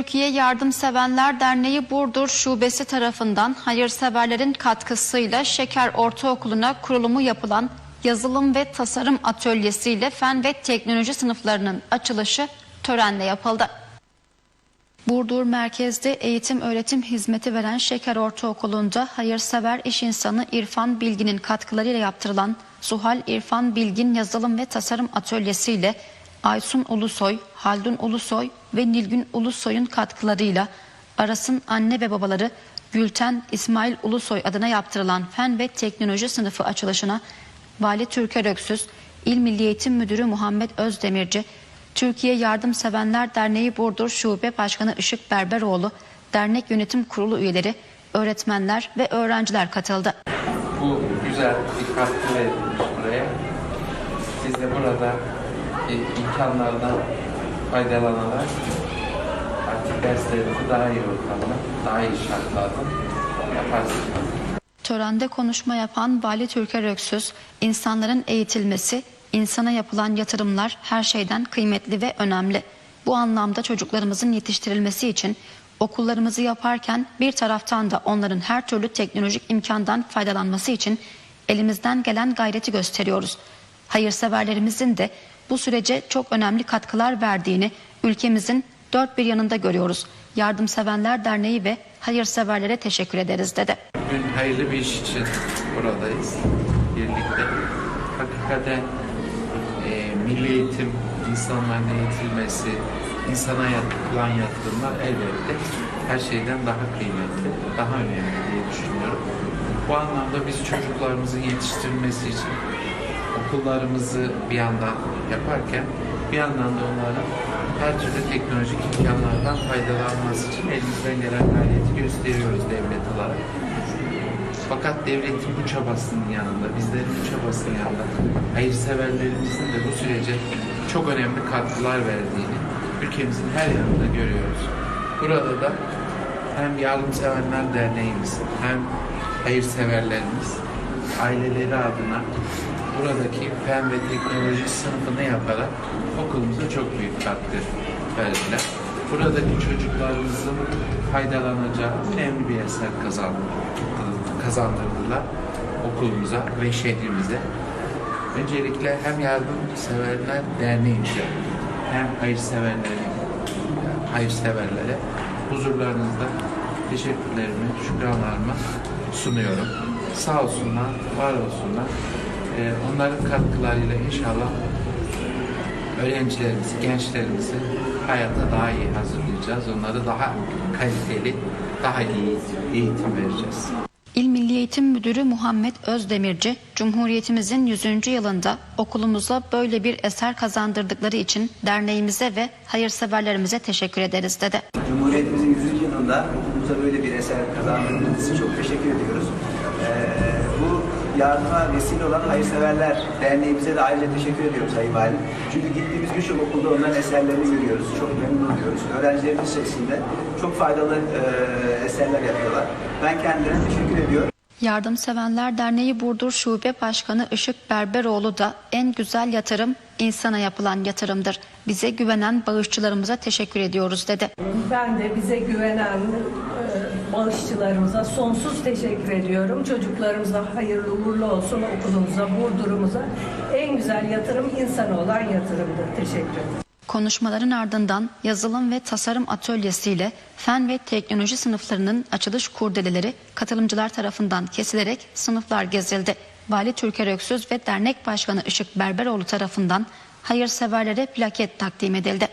Türkiye Yardımsevenler Derneği Burdur Şubesi tarafından hayırseverlerin katkısıyla Şeker Ortaokulu'na kurulumu yapılan yazılım ve tasarım atölyesiyle fen ve teknoloji sınıflarının açılışı törenle yapıldı. Burdur merkezde eğitim öğretim hizmeti veren Şeker Ortaokulu'nda hayırsever iş insanı İrfan Bilgin'in katkılarıyla yaptırılan Zuhal İrfan Bilgin Yazılım ve Tasarım Atölyesi ile Aysun Ulusoy, Haldun Ulusoy ve Nilgün Ulusoy'un katkılarıyla Aras'ın anne ve babaları Gülten İsmail Ulusoy adına yaptırılan fen ve teknoloji sınıfı açılışına Vali Türker Öksüz, İl Milli Eğitim Müdürü Muhammed Özdemirci, Türkiye Yardımsevenler Derneği Burdur Şube Başkanı Işık Berberoğlu, dernek yönetim kurulu üyeleri, öğretmenler ve öğrenciler katıldı. bu güzel katkı verilmiş buraya. Siz de burada e, imkanlardan faydalanarak artık derslerinizi daha iyi ortamda, daha iyi şartlarda yaparsınız. Törende konuşma yapan Vali Türker Öksüz, insanların eğitilmesi, insana yapılan yatırımlar her şeyden kıymetli ve önemli. Bu anlamda çocuklarımızın yetiştirilmesi için okullarımızı yaparken bir taraftan da onların her türlü teknolojik imkandan faydalanması için elimizden gelen gayreti gösteriyoruz. Hayırseverlerimizin de bu sürece çok önemli katkılar verdiğini ülkemizin dört bir yanında görüyoruz. Yardımsevenler Derneği ve hayırseverlere teşekkür ederiz dedi. Bugün hayırlı bir iş için buradayız. Birlikte. Hakikaten e, milli eğitim, insanların eğitilmesi, insana yapılan yatırımlar elbette her şeyden daha kıymetli, daha önemli diye düşünüyorum. Bu anlamda biz çocuklarımızın yetiştirilmesi için okullarımızı bir yandan yaparken bir yandan da onların her türlü teknolojik imkanlardan faydalanması için elimizden gelen gayreti gösteriyoruz devlet olarak. Fakat devletin bu çabasının yanında, bizlerin bu çabasının yanında hayırseverlerimizin de bu sürece çok önemli katkılar verdiğini ülkemizin her yanında görüyoruz. Burada da hem Yardımsevenler Derneğimiz hem hayırseverlerimiz aileleri adına buradaki fen ve teknoloji sınıfını yaparak okulumuza çok büyük katkı verdiler. Buradaki çocuklarımızın faydalanacağı önemli bir eser kazandırdılar, okulumuza ve şehrimize. Öncelikle hem yardımseverler derneğimize hem hayırseverlere, hayırseverlere huzurlarınızda teşekkürlerimi, şükranlarımı sunuyorum. Sağ olsunlar, var olsunlar. Ee, onların katkılarıyla inşallah öğrencilerimizi, gençlerimizi hayata daha iyi hazırlayacağız. Onları daha kaliteli, daha iyi eğitim vereceğiz. İl Milli Eğitim Müdürü Muhammed Özdemirci, Cumhuriyetimizin 100. yılında okulumuza böyle bir eser kazandırdıkları için derneğimize ve hayırseverlerimize teşekkür ederiz dedi. Cumhuriyetimizin 100. yılında okulumuza böyle bir eser kazandırdığınız için çok teşekkür ediyoruz. Ee, yardıma vesile olan Hayırseverler Derneğimize de ayrıca teşekkür ediyoruz Sayın Valim. Çünkü gittiğimiz birçok okulda onların eserlerini görüyoruz. Çok memnun oluyoruz. Öğrencilerimiz içerisinde çok faydalı e, eserler yapıyorlar. Ben kendilerine teşekkür ediyorum. Yardımsevenler Derneği Burdur Şube Başkanı Işık Berberoğlu da en güzel yatırım insana yapılan yatırımdır. Bize güvenen bağışçılarımıza teşekkür ediyoruz dedi. Ben de bize güvenen bağışçılarımıza sonsuz teşekkür ediyorum. Çocuklarımıza hayırlı uğurlu olsun okulumuza, Burdur'umuza. En güzel yatırım insana olan yatırımdır. Teşekkür ederim. Konuşmaların ardından yazılım ve tasarım atölyesiyle fen ve teknoloji sınıflarının açılış kurdeleleri katılımcılar tarafından kesilerek sınıflar gezildi. Vali Türker Öksüz ve Dernek Başkanı Işık Berberoğlu tarafından hayırseverlere plaket takdim edildi.